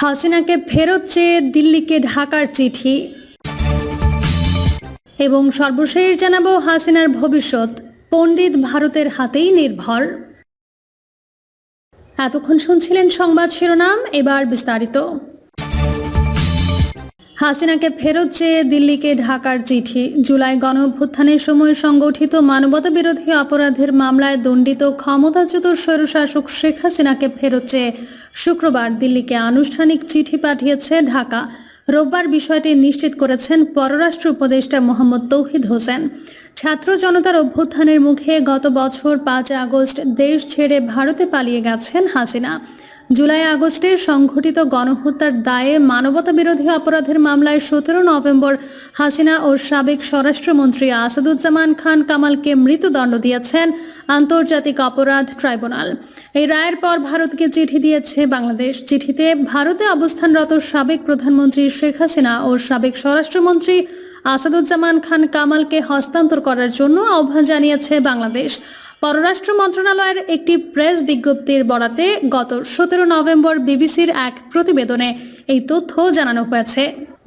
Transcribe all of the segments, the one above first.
হাসিনাকে ফেরত চেয়ে দিল্লিকে ঢাকার চিঠি। এবং সর্বশেষ জানাব হাসিনার ভবিষ্যৎ। পণ্ডিত ভারতের হাতেই নির্ভর। এতক্ষণ শুনছিলেন সংবাদ শিরোনাম, এবার বিস্তারিত। হাসিনাকে ফেরত চেয়ে দিল্লিকে ঢাকার চিঠি। জুলাই গণ অভ্যুত্থানের সময় সংগঠিত মানবতা বিরোধী অপরাধের মামলায় দণ্ডিত ক্ষমতাচ্যুত স্বৈরশাসক শেখ হাসিনাকে ফেরত চেয়ে শুক্রবার দিল্লিকে আনুষ্ঠানিক চিঠি পাঠিয়েছে ঢাকা। রোববার বিষয়টি নিশ্চিত করেছেন পররাষ্ট্র উপদেষ্টা মোহাম্মদ তৌহিদ হোসেন। ছাত্র জনতার অভ্যুত্থানের মুখে গত বছর পাঁচ আগস্ট দেশ ছেড়ে ভারতে পালিয়ে গেছেন হাসিনা। জুলাই আগস্টে সংঘটিত গণহত্যার দায়ে মানবতা বিরোধী অপরাধের মামলায় সতেরো নভেম্বর হাসিনা ও সাবেক স্বরাষ্ট্রমন্ত্রী আসাদুজ্জামান খান কামালকে মৃত্যুদণ্ড দিয়েছেন আন্তর্জাতিক অপরাধ ট্রাইব্যুনাল। এই রায়ের পর ভারতকে চিঠি দিয়েছে বাংলাদেশ। চিঠিতে ভারতে অবস্থানরত সাবেক প্রধানমন্ত্রী শেখ হাসিনা ও সাবেক স্বরাষ্ট্রমন্ত্রী আসাদুজ্জামান খান কামালকে হস্তান্তর করার জন্য আহ্বান জানিয়েছে বাংলাদেশ। পররাষ্ট্র মন্ত্রণালয়ের একটি প্রেস বিজ্ঞপ্তির বরাতে গত সতেরো নভেম্বর বিবিসির এক প্রতিবেদনে এই তথ্য জানানো হয়েছে।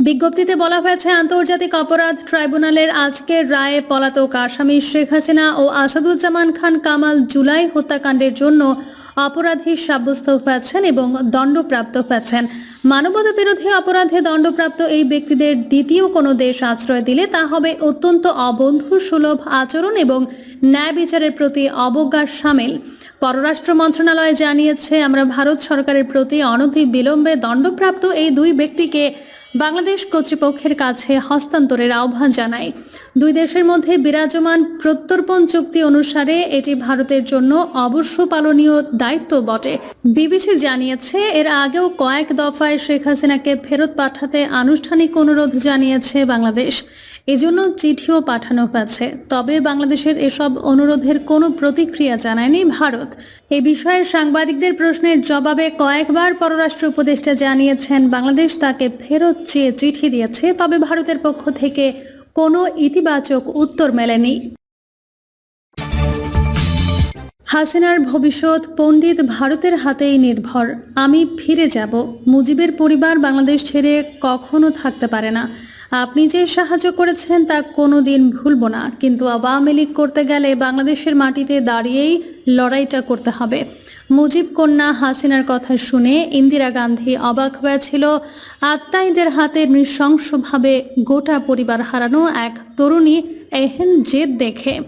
বিজ্ঞপ্তিতে বলা হয়েছে, আন্তর্জাতিক অপরাধ ট্রাইব্যুনালের আজকের রায়ে পলাতক আসামি শেখ হাসিনা ও আসাদুজ্জামান খান কামাল জুলাই হত্যাকাণ্ডের জন্য অপরাধী সাব্যস্ত হয়েছেন এবং দণ্ডপ্রাপ্ত হয়েছেন। মানবতা বিরোধী অপরাধে দণ্ডপ্রাপ্ত এই ব্যক্তিদের দ্বিতীয় কোনো দেশ আশ্রয় দিলে তা হবে অত্যন্ত অবন্ধু, সুলভ আচরণ এবং ন্যায় বিচারের প্রতি অবজ্ঞার সামিল। পররাষ্ট্র মন্ত্রণালয় জানিয়েছে, আমরা ভারত সরকারের প্রতি অনতি বিলম্বে দণ্ডপ্রাপ্ত এই দুই ব্যক্তিকে বাংলাদেশ কর্তৃপক্ষের কাছে হস্তান্তরের আহ্বান জানায়। দুই দেশের মধ্যে বিরাজমান প্রত্যর্পণ চুক্তি অনুসারে এটি ভারতের জন্য অবশ্য পালনীয় দায়িত্ব বটে। বিবিসি জানিয়েছে, এর আগেও কয়েক দফায় শেখ হাসিনাকে ফেরত পাঠাতে আনুষ্ঠানিক অনুরোধ জানিয়েছে বাংলাদেশ। এজন্য চিঠিও পাঠানো হয়েছে। তবে বাংলাদেশের এসব অনুরোধের কোনো প্রতিক্রিয়া জানায়নি ভারত। এ বিষয়ে সাংবাদিকদের প্রশ্নের জবাবে কয়েকবার পররাষ্ট্র উপদেষ্টা জানিয়েছেন, বাংলাদেশ তাকে ফেরত চেয়ে চিঠি দিয়েছে, তবে ভারতের পক্ষ থেকে কোনো ইতিবাচক উত্তর মেলেনি। হাসিনার ভবিষ্যৎ পণ্ডিত ভারতের হাতেই নির্ভর। আমি ফিরে যাব। মুজিবের পরিবার বাংলাদেশ ছেড়ে কখনো থাকতে পারে না। আপনি যে সাহায্য করেছেন, তা কোনো দিন ভুলব না। কিন্তু আওয়ামী লীগ করতে গেলে বাংলাদেশের মাটিতে দাঁড়িয়েই লড়াইটা করতে হবে। মুজিব কন্যা হাসিনার কথা শুনে ইন্দিরা গান্ধী অবাক হয়েছিল। আত্মাইদের হাতে নৃশংসভাবে গোটা পরিবার হারানো এক তরুণী এহেন জেদ দেখে।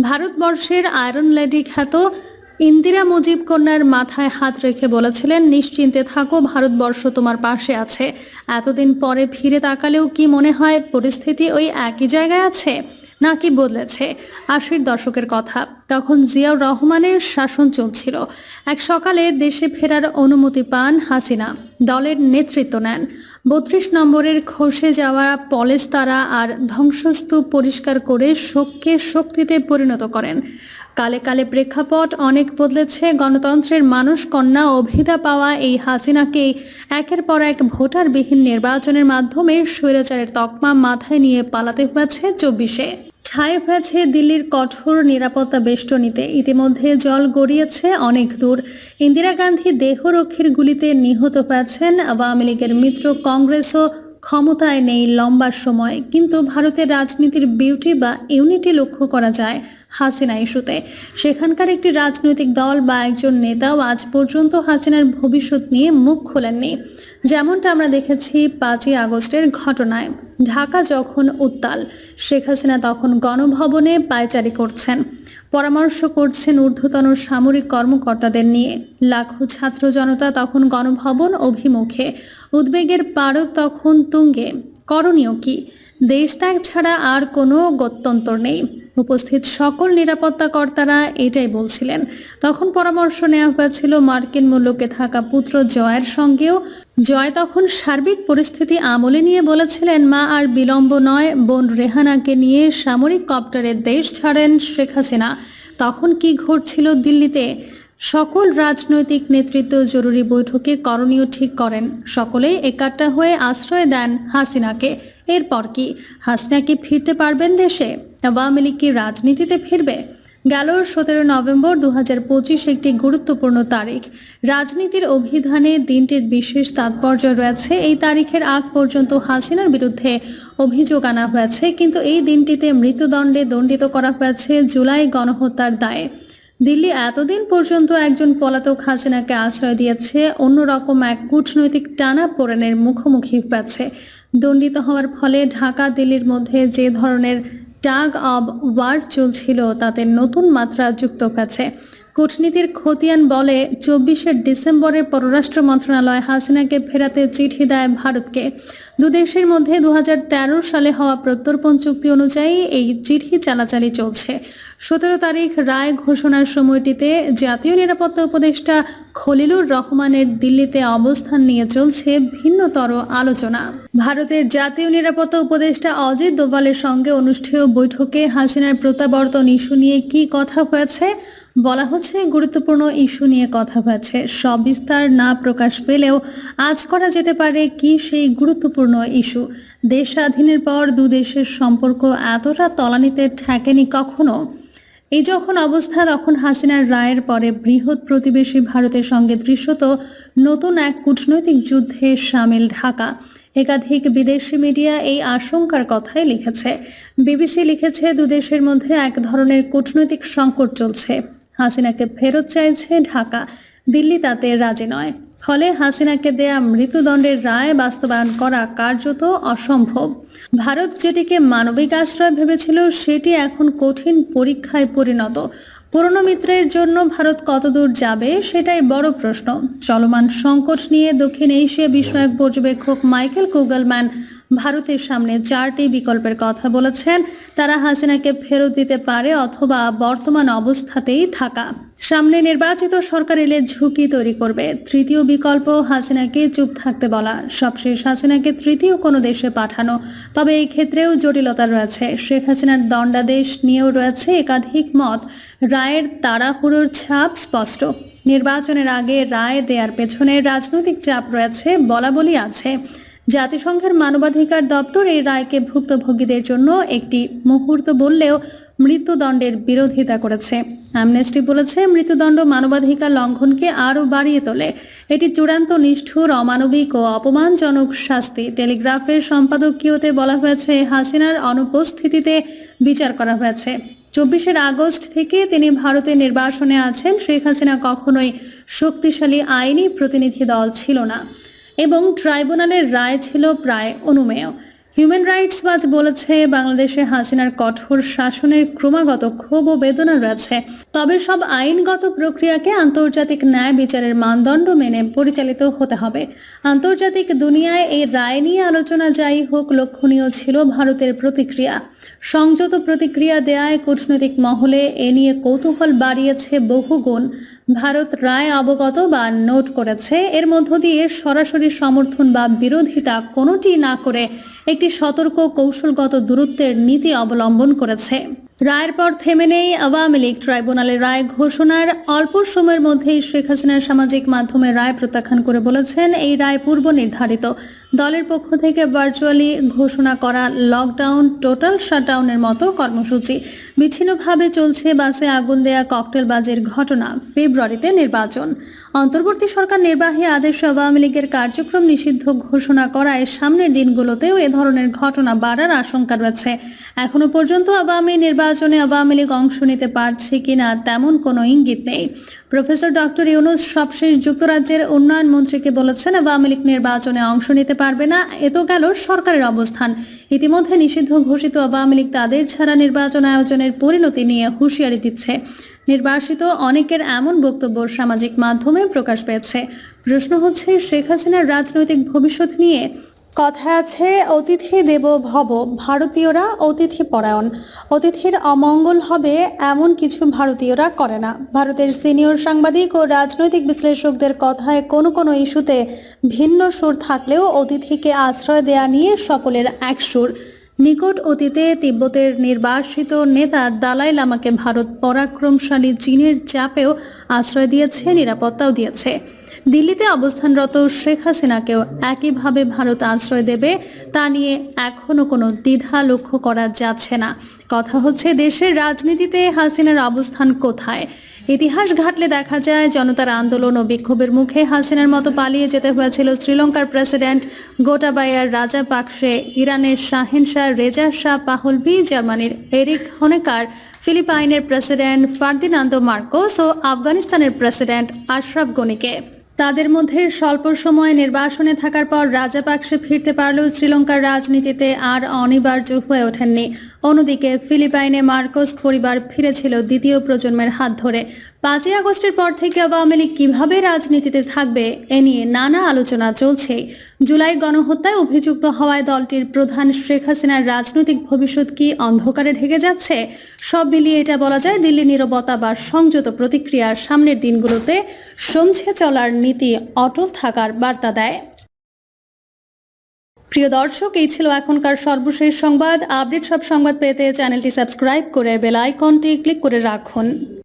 ভারতবর্ষের আয়রন লেডি খ্যাত ইন্দিরা মুজিব কন্যার মাথায় হাত রেখে বলেছিলেন, নিশ্চিন্তে থাকো, ভারতবর্ষ তোমার পাশে আছে। এতদিন পরে ফিরে তাকালেও কি মনে হয়, পরিস্থিতি ওই একই জায়গায় আছে? নাকি বদলেছে? আশির দশকের কথা। তখন জিয়াউর রহমানের শাসন চলছিল। এক সকালে দেশে ফেরার অনুমতি পান হাসিনা। দলের নেতৃত্ব নেন। বত্রিশ নম্বরের খসে যাওয়া পলেস্তারা আর ধ্বংসস্তূপ পরিষ্কার করে শোককে শক্তিতে পরিণত করেন। কালে কালে প্রেক্ষাপট অনেক বদলেছে। গণতন্ত্রের মানুষ কন্যা অভিধা পাওয়া এই হাসিনাকে একের পর এক ভোটারবিহীন নির্বাচনের মাধ্যমে স্বৈরাচারের তকমা মাথায় নিয়ে পালাতে হয়েছে চব্বিশে। ঠাঁই আছে দিল্লির কঠোর নিরাপত্তা বেষ্টনীতে। ইতিমধ্যে জল গড়িয়েছে অনেক দূর। ইন্দিরা গান্ধী দেহরক্ষীর গুলিতে নিহত হয়েছেন আওয়ামী লীগের মিত্র কংগ্রেসও ক্ষমতায় নেই লম্বা সময়, কিন্তু ভারতের রাজনীতির বিউটি বা ইউনিটি লক্ষ্য করা যায় হাসিনা ইস্যুতে। সেখানকার একটি রাজনৈতিক দল বা একজন নেতাও আজ পর্যন্ত হাসিনার ভবিষ্যৎ নিয়ে মুখ খোলেননি। যেমনটা আমরা দেখেছি পাঁচই আগস্টের ঘটনায়। ঢাকা যখন উত্তাল, শেখ হাসিনা তখন গণভবনে পায়চারি করছেন। পরামর্শ করছেন ঊর্ধ্বতন সামরিক কর্মকর্তাদের নিয়ে। লাখো ছাত্র জনতা তখন গণভবন অভিমুখে। উদ্বেগের পারদ তখন তুঙ্গে। করণীয় কি? দেশ ত্যাগ ছাড়া আর কোনো গত্যন্তর নেই। উপস্থিত সকল নিরাপত্তা কর্তারা এটাই বলছিলেন। তখন পরামর্শ নেওয়া হয়েছিল মার্কিন মূল্যকে থাকা পুত্র জয়ের সঙ্গেও। জয় তখন সার্বিক পরিস্থিতি আমলে নিয়ে বলেছিলেন, মা, আর বিলম্ব নয়। বোন রেহানাকে নিয়ে সামরিক কপ্টারের দেশ ছাড়েন শেখ হাসিনা। তখন কি ঘটছিল দিল্লিতে? সকল রাজনৈতিক নেতৃত্ব জরুরি বৈঠকে করণীয় ঠিক করেন। সকলেই একাট্টা হয়ে আশ্রয় দেন হাসিনাকে। এরপর কি হাসিনা কি ফিরতে পারবেন দেশে? আওয়ামী লীগ কি রাজনীতিতে ফিরবে? গেল সতেরো নভেম্বর দু হাজার পঁচিশ একটি গুরুত্বপূর্ণ তারিখ। রাজনীতির অভিধানে দিনটির বিশেষ তাৎপর্য রয়েছে। এই তারিখের আগ পর্যন্ত হাসিনার বিরুদ্ধে অভিযোগ আনা হয়েছে। কিন্তু এই দিনটিতে মৃত্যুদণ্ডে দণ্ডিত করা হয়েছে জুলাই গণহত্যার দায়ে। দিল্লি এতদিন পর্যন্ত একজন পলাতক হাসিনাকে আশ্রয় দিয়েছে, অন্যরকম এক কূটনৈতিক টানা পোড়েনের মুখোমুখি পাচ্ছে দণ্ডিত হওয়ার ফলে ঢাকা, দিল্লির মধ্যে যে ধরনের টাগ অব ওয়ার চলছিল, তাতে নতুন মাত্রা যুক্ত হয়েছে। কূটনীতির খতিয়ান বলে চব্বিশে ডিসেম্বরে পররাষ্ট্র মন্ত্রণালয় হাসিনাকে ফেরাতে চিঠি দেয় ভারতকে। দুদেশের মধ্যে দুহাজার তেরো সালে হওয়া প্রত্যর্পণ চুক্তি অনুযায়ী এই চিঠি চালাচালি চলছে। সতেরো তারিখ রায় ঘোষণার সময়টিতে জাতীয় নিরাপত্তা উপদেষ্টা খলিলুর রহমানের দিল্লিতে অবস্থান নিয়ে চলছে ভিন্নতর আলোচনা। ভারতের জাতীয় নিরাপত্তা উপদেষ্টা অজিত দোভালের সঙ্গে অনুষ্ঠেয় বৈঠকে হাসিনার প্রত্যাবর্তন ইস্যু নিয়ে কি কথা হয়েছে বলা হচ্ছে গুরুত্বপূর্ণ ইস্যু নিয়ে কথা হয়েছে সব বিস্তার না প্রকাশ পেলেও আজ করা যেতে পারে কি সেই গুরুত্বপূর্ণ ইস্যু? দেশ স্বাধীনের পর দু দেশের সম্পর্ক এতটা তলানিতে ঠেকেনি কখনো? এই যখন অবস্থা, তখন হাসিনার রায়ের পরে বৃহৎ প্রতিবেশী ভারতের সঙ্গে দৃশ্যত নতুন এক কূটনৈতিক যুদ্ধে সামিল ঢাকা। একাধিক বিদেশি মিডিয়া এই আশঙ্কার কথাই লিখেছে। বিবিসি লিখেছে দুদেশের মধ্যে এক ধরনের কূটনৈতিক সংকট চলছে। হাসিনাকে ফেরত চাইছে ঢাকা। দিল্লি তাতে রাজি নয়। ফলে হাসিনাকে দেয়া মৃত্যুদণ্ডের রায় বাস্তবায়ন করা কার্যত অসম্ভব। ভারত যেটিকে মানবিক আশ্রয় ভেবেছিল, সেটি এখন কঠিন পরীক্ষায় পরিণত। পুরনো মিত্রের জন্য ভারত কতদূর যাবে, সেটাই বড় প্রশ্ন। চলমান সংকট নিয়ে দক্ষিণ এশিয়া বিষয়ক পর্যবেক্ষক মাইকেল কুগলম্যান ভারতের সামনে চারটি বিকল্পের কথা বলেছেন। তারা হাসিনাকে ফেরত দিতে পারে অথবা বর্তমান অবস্থাতেই থাকা। সামনে নির্বাচিত সরকার এলে ঝুঁকি তৈরি করবে। তৃতীয় বিকল্প হাসিনাকে চুপ থাকতে বলা। সবশেষ হাসিনাকে তৃতীয় কোনো দেশে পাঠানো। তবে এই ক্ষেত্রেও জটিলতা রয়েছে। শেখ হাসিনার দণ্ডাদেশ নিয়েও রয়েছে একাধিক মত। রায়ের তাড়াহুড়োর ছাপ স্পষ্ট। নির্বাচনের আগে রায় দেওয়ার পেছনে রাজনৈতিক চাপ রয়েছে বলা বলি আছে। জাতিসংঘের মানবাধিকার দপ্তর এই রায়কে ভুক্তভোগীদের জন্য একটি মুহূর্ত বললেও মৃত্যুদণ্ডের বিরোধিতা করেছে। অ্যামনেস্টি বলেছে, মৃত্যুদণ্ড মানবাধিকার লঙ্ঘনকে আরও বাড়িয়ে তোলে। এটি চূড়ান্ত নিষ্ঠুর, অমানবিক ও অপমানজনক শাস্তি। টেলিগ্রাফের সম্পাদকীয়তে বলা হয়েছে, হাসিনার অনুপস্থিতিতে বিচার করা হয়েছে। চব্বিশের আগস্ট থেকে তিনি ভারতে নির্বাসনে আছেন। শেখ হাসিনা কখনোই শক্তিশালী আইনি প্রতিনিধি দল ছিল না। এবং ট্রাইব্যুনালের রায় ছিল প্রায় অনুমেয়। হিউম্যান রাইটস ওয়াচ বলেছে, বাংলাদেশে হাসিনার কঠোর শাসনের ক্রমাগত ক্ষোভ ও বেদনা রয়েছে। তবে সব আইনগত প্রক্রিয়াকে আন্তর্জাতিক ন্যায় বিচারের মানদণ্ড মেনে পরিচালিত হতে হবে। আন্তর্জাতিক দুনিয়ায় এই রায় নিয়ে আলোচনা যাই হোক, লক্ষণীয় ছিল ভারতের প্রতিক্রিয়া। সংযত প্রতিক্রিয়া দেয়ায় কূটনৈতিক মহলে এ নিয়ে কৌতূহল বাড়িয়েছে বহুগুণ ভারত রায় অবগত বা নোট করেছে, এর মধ্য দিয়ে সরাসরি সমর্থন বা বিরোধিতা কোনোটি না করে একটি সতর্ক কৌশলগত দূরত্বের নীতি অবলম্বন করেছে। রায়ের পর থেমে নেই আওয়ামী লীগ ট্রাইব্যুনালের রায় ঘোষণার। অল্প সময়ের মধ্যেই শেখ হাসিনার সামাজিক মাধ্যমে রায় প্রত্যাখ্যান করে বলেছেন, এই রায় পূর্ব নির্ধারিত। দলের পক্ষ থেকে ভার্চুয়ালি ঘোষণা করা লকডাউন, টোটাল শাটডাউনের মতো কর্মসূচি। বিচ্ছিন্নভাবে চলছে বাসে আগুন দেয়া ককটেলবাজের ঘটনা, ফেব্রুয়ারিতে নির্বাচন। অন্তর্বর্তী সরকার নির্বাহী আদেশে আওয়ামী লীগের কার্যক্রম নিষিদ্ধ ঘোষণা করায় সামনের দিনগুলোতেও এ ধরনের ঘটনা বাড়ার আশঙ্কা রয়েছে। এখনও পর্যন্ত আওয়ামী নির্বাচনে আওয়ামী লীগ অংশ নিতে পারছে কিনা তেমন কোনো ইঙ্গিত নেই। প্রফেসর ডক্টর ইউনুস সবশেষ যুক্তরাজ্যের উন্নয়ন মন্ত্রীকে বলেছেন, আওয়ামী লীগ নির্বাচনে অংশ নিতে পারবে না, এ তো গেল সরকারের অবস্থান। ইতিমধ্যে নিষিদ্ধ ঘোষিত আওয়ামী লীগ তাদের ছাড়া নির্বাচন আয়োজনের পরিণতি নিয়ে হুঁশিয়ারি দিচ্ছে। নির্বাসিত অনেকের এমন বক্তব্য সামাজিক মাধ্যমে প্রকাশ পেয়েছে। প্রশ্ন হচ্ছে, শেখ হাসিনার রাজনৈতিক ভবিষ্যৎ নিয়ে কথা আছে, অতিথি দেব ভব, ভারতীয়রা অতিথি পরায়ণ। অতিথির অমঙ্গল হবে এমন কিছু ভারতীয়রা করে না। ভারতের সিনিয়র সাংবাদিক ও রাজনৈতিক বিশ্লেষকদের কথায় কোনো কোনো ইস্যুতে ভিন্ন সুর থাকলেও অতিথিকে আশ্রয় দেয়া নিয়ে সকলের এক সুর। নিকট অতীতে তিব্বতের নির্বাসিত নেতা দালাই লামাকে ভারত পরাক্রমশালী চীনের চাপেও আশ্রয় দিয়েছে, নিরাপত্তাও দিয়েছে। দিল্লিতে অবস্থানরত শেখ হাসিনাকেও একইভাবে ভারত আশ্রয় দেবে, তা নিয়ে এখনও কোনো দ্বিধা লক্ষ্য করা যাচ্ছে না। কথা হচ্ছে দেশের রাজনীতিতে হাসিনার অবস্থান কোথায়? ইতিহাস ঘাটলে দেখা যায়, জনতার আন্দোলন ও বিক্ষোভের মুখে হাসিনার মতো পালিয়ে যেতে হয়েছিল শ্রীলঙ্কার প্রেসিডেন্ট গোটাবায়ার রাজা পাকসে, ইরানের শাহিন শাহ, রেজা শাহ পাহলভি, জার্মানির এরিক হনেকার, ফিলিপাইনের প্রেসিডেন্ট ফার্দিনান্দো মার্কোস ও আফগানিস্তানের প্রেসিডেন্ট আশরাফ গনিকে। তাদের মধ্যে স্বল্প সময়ে নির্বাসনে থাকার পর রাজাপাকসে ফিরতে পারলেও শ্রীলঙ্কার রাজনীতিতে আর অনিবার্য হয়ে ওঠেননি। অন্যদিকে ফিলিপাইনে মার্কোস পরিবার ফিরেছিল দ্বিতীয় প্রজন্মের হাত ধরে। পাঁচই আগস্টের পর থেকে আওয়ামী লীগ কীভাবে রাজনীতিতে থাকবে এ নিয়ে নানা আলোচনা চলছে। জুলাই গণহত্যায় অভিযুক্ত হওয়ায় দলটির প্রধান শেখ হাসিনার রাজনৈতিক ভবিষ্যৎ কি অন্ধকারে ঢেকে যাচ্ছে? সব মিলিয়ে এটা বলা যায় দিল্লি নীরবতা বা সংযত প্রতিক্রিয়ার সামনের দিনগুলোতে সমঝে চলার নীতি অটল থাকার বার্তা দেয়। প্রিয় দর্শক, এই ছিল এখনকার সর্বশেষ সংবাদ। আপডেট সব সংবাদ পেতে চ্যানেলটি সাবস্ক্রাইব করে বেল আইকনটি ক্লিক করে রাখুন।